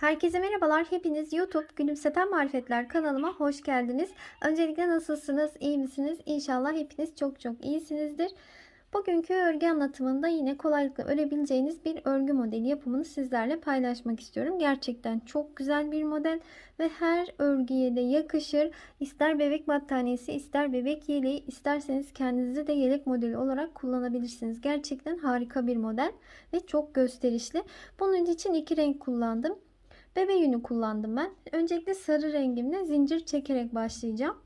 Herkese merhabalar. Hepiniz YouTube Gülümseten Marifetler kanalıma hoş geldiniz. Öncelikle nasılsınız? İyi misiniz? İnşallah hepiniz çok çok iyisinizdir. Bugünkü örgü anlatımında yine kolaylıkla örebileceğiniz bir örgü modeli yapımını sizlerle paylaşmak istiyorum. Gerçekten çok güzel bir model ve her örgüye de yakışır. İster bebek battaniyesi, ister bebek yeleği, isterseniz kendinizi de yelek modeli olarak kullanabilirsiniz. Gerçekten harika bir model ve çok gösterişli. Bunun için iki renk kullandım. Bebe yünü kullandım ben. Öncelikle sarı rengimle zincir çekerek başlayacağım.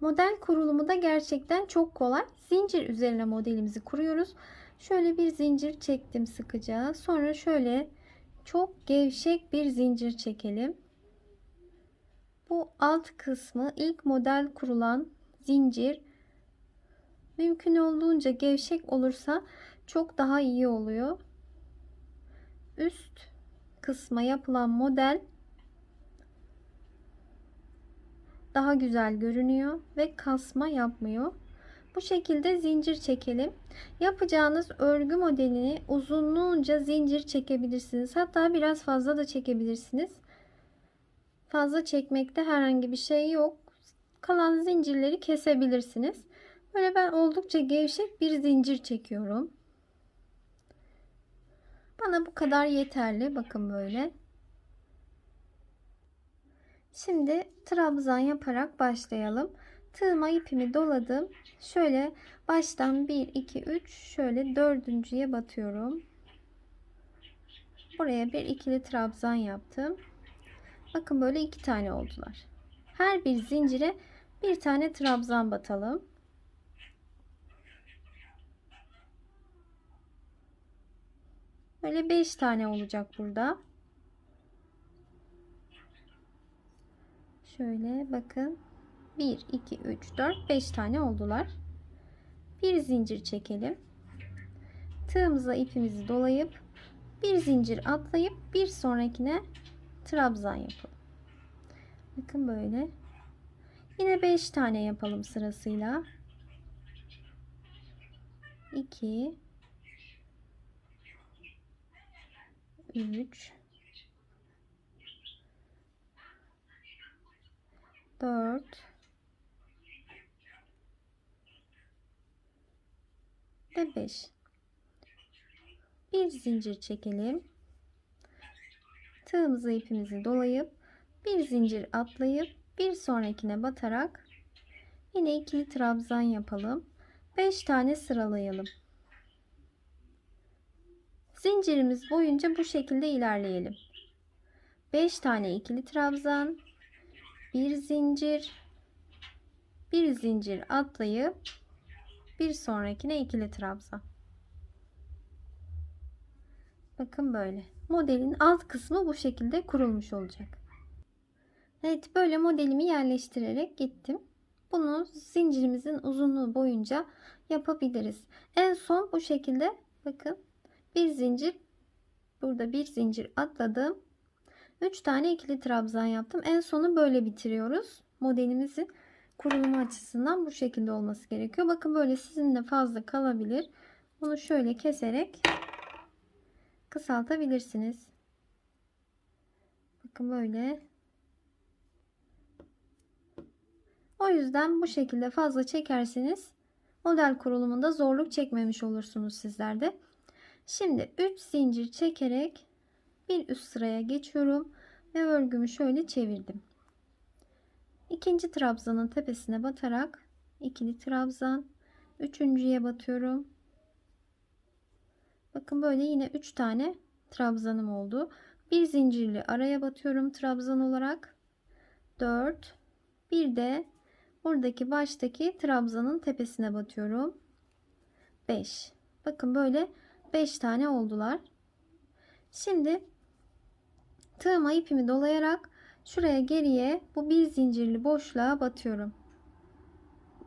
Model kurulumu da gerçekten çok kolay. Zincir üzerine modelimizi kuruyoruz. Şöyle bir zincir çektim sıkıca. Sonra şöyle çok gevşek bir zincir çekelim. Bu alt kısmı ilk model kurulan zincir mümkün olduğunca gevşek olursa çok daha iyi oluyor. Üst kısma yapılan model daha güzel görünüyor ve kasma yapmıyor. Bu şekilde zincir çekelim. Yapacağınız örgü modelini uzunluğunca zincir çekebilirsiniz. Hatta biraz fazla da çekebilirsiniz. Fazla çekmekte herhangi bir şey yok. Kalan zincirleri kesebilirsiniz. Böyle ben oldukça gevşek bir zincir çekiyorum. Bana bu kadar yeterli. Bakın böyle. Şimdi trabzan yaparak başlayalım. Tığıma ipimi doladım. Şöyle baştan 1 2 3 şöyle dördüncüye batıyorum. Buraya bir ikili trabzan yaptım. Bakın böyle iki tane oldular. Her bir zincire bir tane trabzan batalım. Böyle 5 tane olacak burada. Şöyle bakın. 1, 2, 3, 4, 5 tane oldular. Bir zincir çekelim. Tığımıza ipimizi dolayıp bir zincir atlayıp bir sonrakine trabzan yapalım. Bakın böyle. Yine 5 tane yapalım sırasıyla. 2 3 4 ve 5 bir zincir çekelim. Tığımızı ipimizi dolayıp bir zincir atlayıp bir sonrakine batarak yine ikili trabzan yapalım. 5 tane sıralayalım zincirimiz boyunca bu şekilde ilerleyelim. 5 tane ikili trabzan bir zincir bir zincir atlayıp bir sonrakine ikili trabzan. Bakın böyle. Modelin alt kısmı bu şekilde kurulmuş olacak. Evet böyle modelimi yerleştirerek gittim. Bunu zincirimizin uzunluğu boyunca yapabiliriz. En son bu şekilde bakın bir zincir burada bir zincir atladım 3 tane ikili trabzan yaptım. En sonu böyle bitiriyoruz. Modelimizin kurulumu açısından bu şekilde olması gerekiyor. Bakın böyle sizin de fazla kalabilir. Bunu şöyle keserek kısaltabilirsiniz. Bakın böyle. O yüzden bu şekilde fazla çekerseniz model kurulumunda zorluk çekmemiş olursunuz sizler de. Şimdi 3 zincir çekerek bir üst sıraya geçiyorum ve örgümü şöyle çevirdim. İkinci trabzanın tepesine batarak ikili trabzan, üçüncüye batıyorum. Bakın böyle yine 3 tane trabzanım oldu. Bir zincirli araya batıyorum trabzan olarak. 4 bir de buradaki baştaki trabzanın tepesine batıyorum. 5 bakın böyle 5 tane oldular. Şimdi Tığıma ipimi dolayarak şuraya geriye bu bir zincirli boşluğa batıyorum.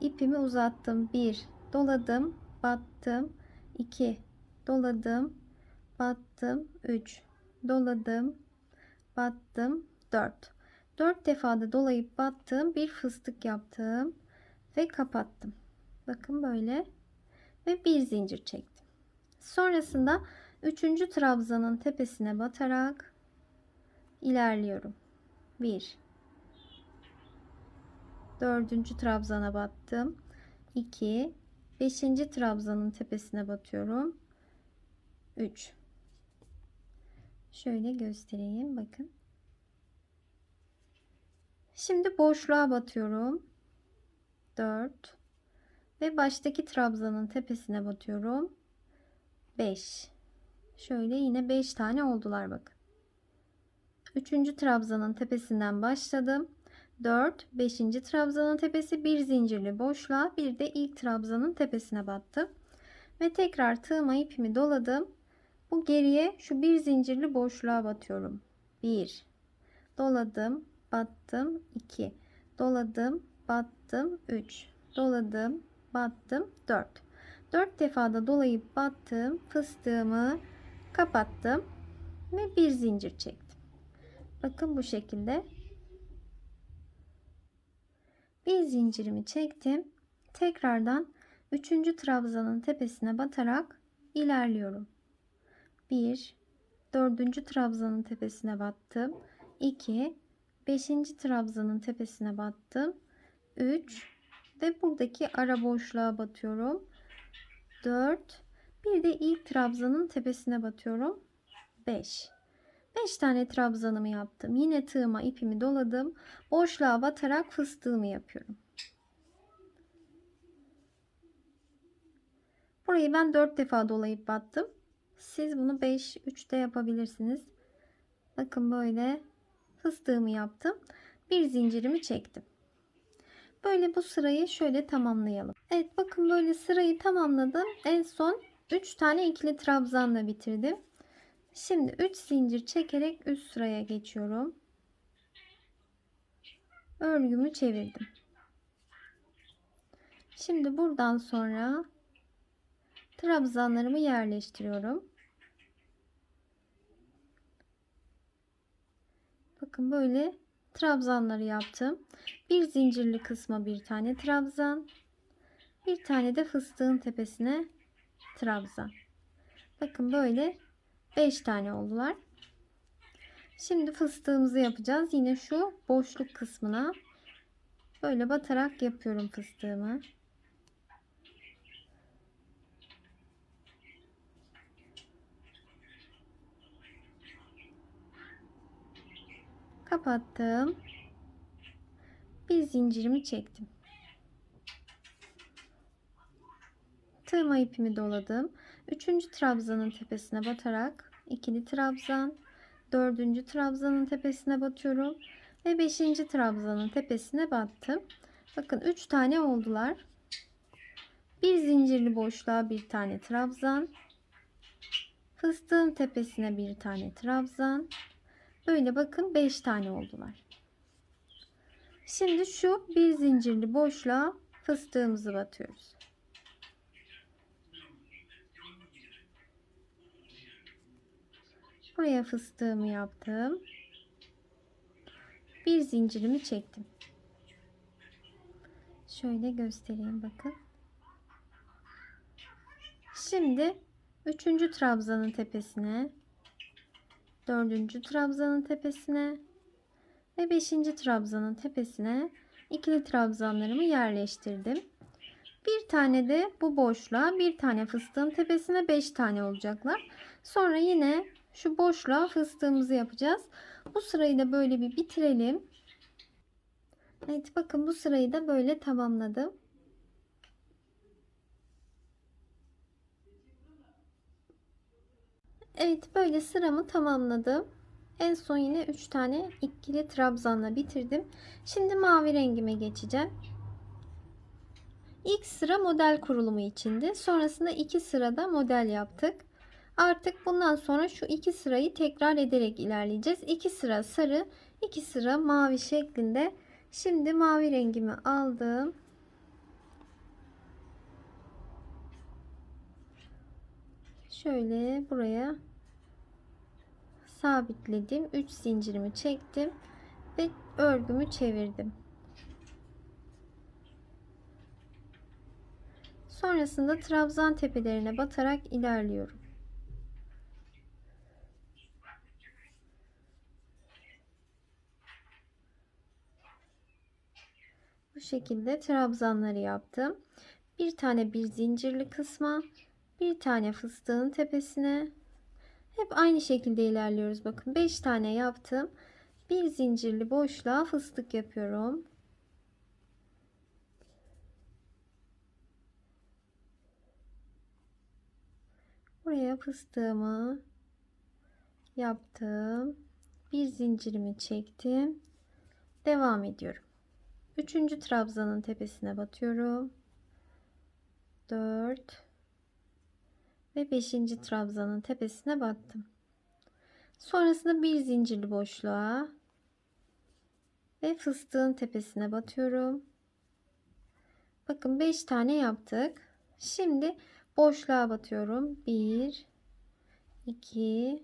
İpimi uzattım. 1 doladım, battım. 2 doladım, battım. 3 doladım, battım. 4 4 defada dolayıp battım. Bir fıstık yaptım ve kapattım. Bakın böyle ve bir zincir çektim. Sonrasında 3. trabzanın tepesine batarak ilerliyorum. 1 4. trabzana battım. 2 5. trabzanın tepesine batıyorum. 3 Şöyle göstereyim bakın. Şimdi boşluğa batıyorum. 4 ve baştaki trabzanın tepesine batıyorum. 5 şöyle yine 5 tane oldular bakın. 3. trabzanın tepesinden başladım. 4 5. trabzanın tepesi bir zincirli boşluğa bir de ilk trabzanın tepesine battım. Ve tekrar tığıma ipimi doladım. Bu geriye şu bir zincirli boşluğa batıyorum. 1 doladım, battım 2 doladım, battım 3 doladım, battım 4 4 defada dolayıp battım fıstığımı kapattım ve bir zincir çektim bakın bu şekilde bir zincirimi çektim tekrardan 3. trabzanın tepesine batarak ilerliyorum 1 4. trabzanın tepesine battım 2 5. trabzanın tepesine battım 3 ve buradaki ara boşluğa batıyorum 4 bir de ilk trabzanın tepesine batıyorum. 5 5 tane trabzanımı yaptım. Yine tığıma ipimi doladım. Boşluğa batarak fıstığımı yapıyorum. Burayı ben 4 defa dolayıp battım. Siz bunu 5 3'te yapabilirsiniz. Bakın böyle fıstığımı yaptım. Bir zincirimi çektim Böyle bu sırayı şöyle tamamlayalım. Evet bakın böyle sırayı tamamladım. En son 3 tane ikili trabzanla bitirdim. Şimdi 3 zincir çekerek üst sıraya geçiyorum. Örgümü çevirdim. Şimdi buradan sonra trabzanlarımı yerleştiriyorum. Bakın böyle trabzanları yaptım. Bir zincirli kısma bir tane trabzan. Bir tane de fıstığın tepesine trabzan. Bakın böyle 5 tane oldular. Şimdi fıstığımızı yapacağız. Yine şu boşluk kısmına böyle batarak yapıyorum fıstığımı. Kapattım. Bir zincirimi çektim. Tığma ipimi doladım. Üçüncü trabzanın tepesine batarak ikili trabzan, dördüncü trabzanın tepesine batıyorum ve beşinci trabzanın tepesine battım. Bakın üç tane oldular. Bir zincirli boşluğa bir tane trabzan, fıstığın tepesine bir tane trabzan, Böyle bakın 5 tane oldular. Şimdi şu bir zincirli boşluğa fıstığımızı batıyoruz. Buraya fıstığımı yaptım. Bir zincirimi çektim. Şöyle göstereyim bakın. Şimdi üçüncü trabzanın tepesine dördüncü trabzanın tepesine ve beşinci trabzanın tepesine ikili trabzanlarımı yerleştirdim. Bir tane de bu boşluğa bir tane fıstığın tepesine beş tane olacaklar. Sonra yine şu boşluğa fıstığımızı yapacağız. Bu sırayı da böyle bir bitirelim. Evet bakın bu sırayı da böyle tamamladım. Evet böyle sıramı tamamladım. En son yine 3 tane ikili trabzanla bitirdim. Şimdi mavi rengime geçeceğim. İlk sıra model kurulumu içindi. Sonrasında iki sırada model yaptık. Artık bundan sonra şu iki sırayı tekrar ederek ilerleyeceğiz. İki sıra sarı, iki sıra mavi şeklinde. Şimdi mavi rengimi aldım. Şöyle buraya sabitledim. 3 zincirimi çektim ve örgümü çevirdim. Sonrasında trabzan tepelerine batarak ilerliyorum. Bu şekilde trabzanları yaptım. Bir tane bir zincirli kısma, bir tane fıstığın tepesine. Hep aynı şekilde ilerliyoruz. Bakın 5 tane yaptım. Bir zincirli boşluğa fıstık yapıyorum. Buraya fıstığımı yaptım. Bir zincirimi çektim. Devam ediyorum. Üçüncü trabzanın tepesine batıyorum. 4 ve 5. trabzanın tepesine battım. Sonrasında bir zincirli boşluğa ve fıstığın tepesine batıyorum. Bakın 5 tane yaptık. Şimdi boşluğa batıyorum. 1 2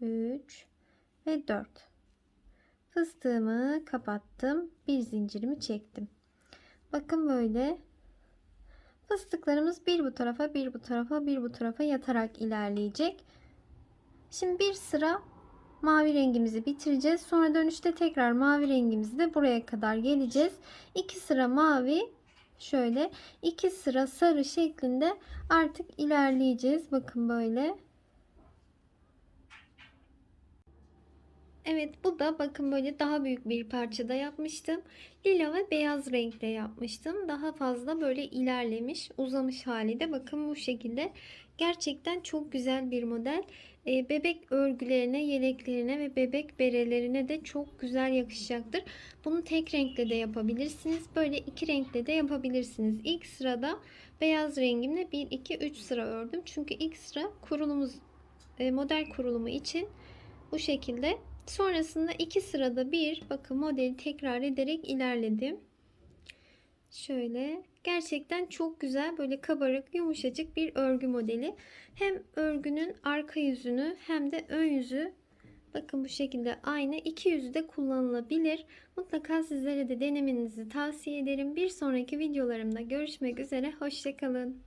3 ve 4. Fıstığımı kapattım. Bir zincirimi çektim. Bakın böyle fıstıklarımız bir bu tarafa, bir bu tarafa, bir bu tarafa yatarak ilerleyecek. Şimdi bir sıra mavi rengimizi bitireceğiz. Sonra dönüşte tekrar mavi rengimizi de buraya kadar geleceğiz. İki sıra mavi şöyle iki sıra sarı şeklinde artık ilerleyeceğiz. Bakın böyle. Evet bu da bakın böyle daha büyük bir parçada yapmıştım. Lila ve beyaz renkte yapmıştım. Daha fazla böyle ilerlemiş, uzamış hali de bakın bu şekilde. Gerçekten çok güzel bir model. Ee, bebek örgülerine, yeleklerine ve bebek berelerine de çok güzel yakışacaktır. Bunu tek renkle de yapabilirsiniz. Böyle iki renkle de yapabilirsiniz. İlk sırada beyaz rengimle 1, 2, 3 sıra ördüm. Çünkü ilk sıra kurulumuz, e, model kurulumu için bu şekilde Sonrasında iki sırada bir bakın modeli tekrar ederek ilerledim. Şöyle gerçekten çok güzel böyle kabarık yumuşacık bir örgü modeli. Hem örgünün arka yüzünü hem de ön yüzü bakın bu şekilde aynı iki yüzü de kullanılabilir. Mutlaka sizlere de denemenizi tavsiye ederim. Bir sonraki videolarımda görüşmek üzere. Hoşçakalın.